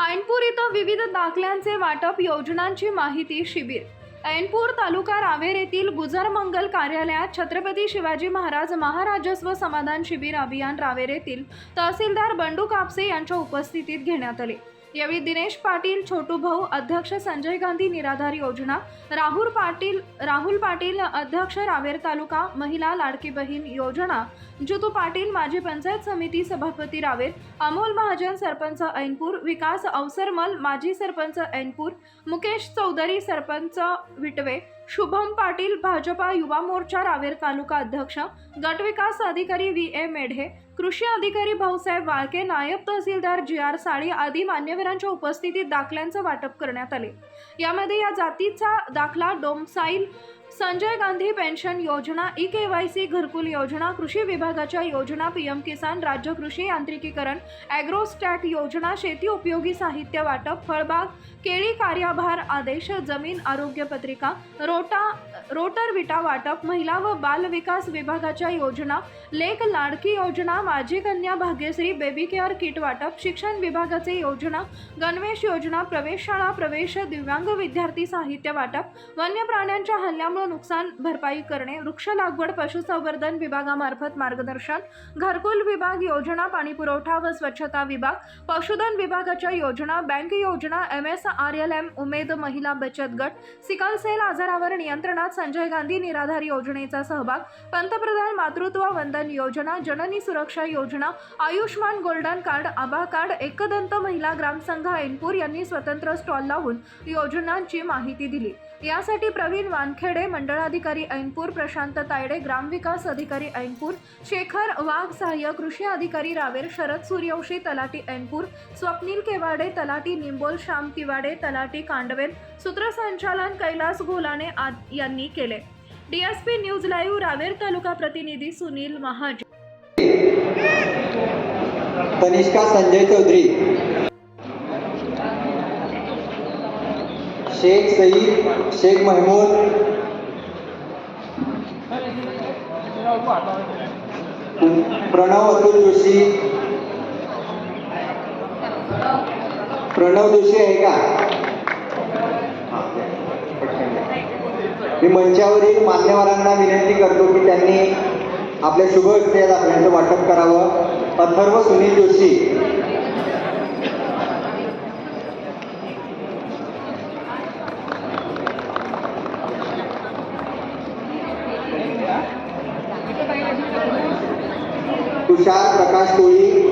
ऐनपूर इथं विविध दाखल्यांचे वाटप योजनांची माहिती शिबिर. ऐनपूर तालुका रावेर येथील गुजर मंगल कार्यालयात छत्रपती शिवाजी महाराज महाराजस्व समाधान शिबिर अभियान रावेर येथील तहसीलदार बंडू कापसे यांच्या उपस्थितीत घेण्यात आले. यावेळी दिनेश पाटील छोटू भाऊ अध्यक्ष संजय गांधी निराधार योजना राहुल पाटील राहुल पाटील अध्यक्ष रावेर तालुका महिला लाडकी बहीण योजना जुतू पाटील माजी पंचायत समिती सभापती रावेर अमोल महाजन सरपंच ऐनपूर विकास अवसरमल माजी सरपंच ऐनपूर मुकेश चौधरी सरपंच विटवे शुभम पाटील भाजपा युवा मोर्चा रावेर तालुका अध्यक्ष गट विकास अधिकारी व्ही ए मेढे कृषी अधिकारी भाऊसाहेब वाळके नायब तहसीलदार जी आर साळी आदी मान्यवरांच्या उपस्थितीत दाखल्यांचं वाटप करण्यात आले. यामध्ये या जातीचा दाखला डोमसाईल संजय गांधी पेन्शन योजना ई के वाय सी घरकुल योजना कृषी विभागाच्या योजना पी एम किसान राज्य कृषी यांत्रिकीकरण ॲग्रोस्टॅट योजना शेती उपयोगी साहित्य वाटप फळबाग केळी कार्यभार आदेश जमीन आरोग्य पत्रिका रोटा रोटर विटा वाटप महिला व बाल विकास विभागाच्या योजना लेख लाडकी योजना माझी कन्या भाग्यश्री बेबी केअर किट वाटप शिक्षण विभागाचे योजना गणवेश योजना प्रवेशशाळा प्रवेश दिव्यांग विद्यार्थी साहित्य वाटप वन्य प्राण्यांच्या हल्ल्यामुळे नुकसान भरपाई करणे वृक्ष लागवड पशुसंवर्धन विभागामार्फत मार्गदर्शन घरकुल विभाग योजना पाणीपुरवठा व स्वच्छता विभाग पशुधन विभागाच्या योजना बँक योजना M S R L M Umed महिला बचत गट सिकल सेल आजारावर नियंत्रणात संजय गांधी निराधार योजनेचा सहभाग पंतप्रधान मातृत्व वंदन योजना जननी सुरक्षा योजना Ayushman golden card Abha card Ekdant महिला ग्रामसंघ ऐनपूर यांनी स्वतंत्र स्टॉल लावून योजनांची माहिती दिली. यासाठी प्रवीण वानखेडे मंडळाधिकारी ऐनपूर प्रशांत तायडे ग्रामविकास अधिकारी ऐनपूर शेखर वाघ सहाय्य कृषी अधिकारी रावेर शरद सूर्यवंशी तलाटी ऐनपूर स्वप्नील केवाडे तलाटी निंबोल श्याम तिवाडे तलाटी कांडवेल सूत्रसंचालन कैलास घोलाने आद यांनी केले. DSP news live Raver taluka प्रतिनिधी सुनील महाजन. तनिष्का संजय चौधरी. शेख सईद शेख महमूद. प्रणव अतुल जोशी. प्रणव जोशी आहे का? मी मंचावरील मान्यवरांना विनंती करतो की त्यांनी आपल्या शुभ हस्ते या वाटप करावं. अथर्व सुनील जोशी। तुषार प्रकाश कोळी